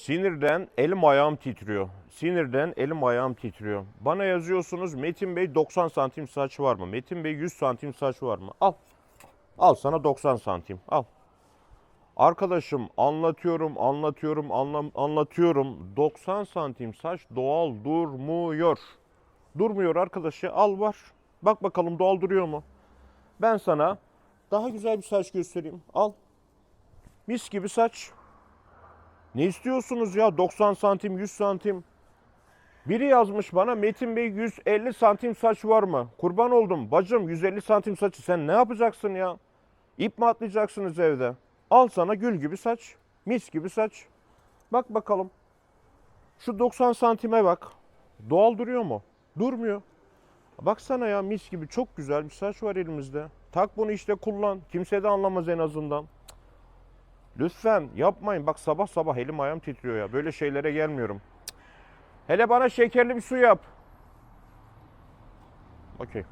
Sinirden elim ayağım titriyor. Sinirden elim ayağım titriyor. Bana yazıyorsunuz Metin Bey 90 santim saç var mı? Metin Bey 100 santim saç var mı? Al. Al sana 90 santim. Al. Arkadaşım anlatıyorum, anlatıyorum, anlam anlatıyorum. 90 santim saç doğal durmuyor. Durmuyor arkadaşı. Al var. Bak bakalım doğal duruyor mu? Ben sana daha güzel bir saç göstereyim. Al. Mis gibi saç. Ne istiyorsunuz ya 90 santim 100 santim? Biri yazmış bana Metin Bey 150 santim saç var mı? Kurban oldum bacım 150 santim saçı sen ne yapacaksın ya? İp mi atlayacaksınız evde? Al sana gül gibi saç. Mis gibi saç. Bak bakalım. Şu 90 santime bak. Doğal duruyor mu? Durmuyor. Baksana ya mis gibi çok güzel bir saç var elimizde. Tak bunu işte kullan. Kimse de anlamaz en azından. Lütfen yapmayın. Bak sabah sabah elim ayağım titriyor ya. Böyle şeylere gelmiyorum. Hele bana şekerli bir su yap. Okey.